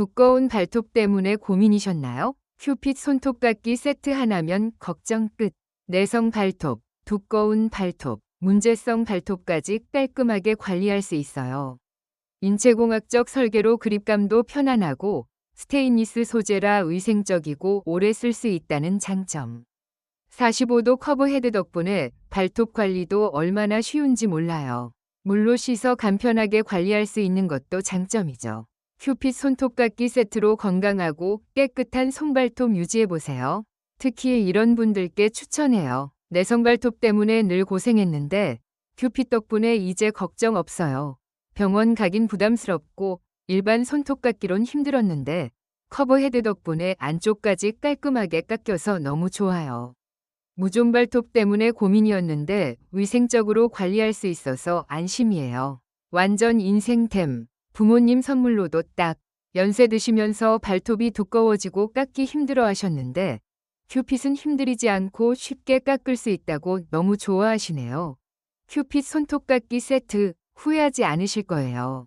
두꺼운 발톱 때문에 고민이셨나요? 큐핏 손톱깎이 세트 하나면 걱정 끝. 내성 발톱, 두꺼운 발톱, 문제성 발톱까지 깔끔하게 관리할 수 있어요. 인체공학적 설계로 그립감도 편안하고 스테인리스 소재라 위생적이고 오래 쓸 수 있다는 장점. 45도 커브 헤드 덕분에 발톱 관리도 얼마나 쉬운지 몰라요. 물로 씻어 간편하게 관리할 수 있는 것도 장점이죠. 큐핏 손톱깎이 세트로 건강하고 깨끗한 손발톱 유지해보세요. 특히 이런 분들께 추천해요. 내성발톱 때문에 늘 고생했는데 큐핏 덕분에 이제 걱정 없어요. 병원 가긴 부담스럽고 일반 손톱깎이론 힘들었는데 커버 헤드 덕분에 안쪽까지 깔끔하게 깎여서 너무 좋아요. 무좀발톱 때문에 고민이었는데 위생적으로 관리할 수 있어서 안심이에요. 완전 인생템. 부모님 선물로도 딱. 연세 드시면서 발톱이 두꺼워지고 깎기 힘들어 하셨는데 큐핏은 힘들이지 않고 쉽게 깎을 수 있다고 너무 좋아하시네요. 큐핏 손톱깎이 세트 후회하지 않으실 거예요.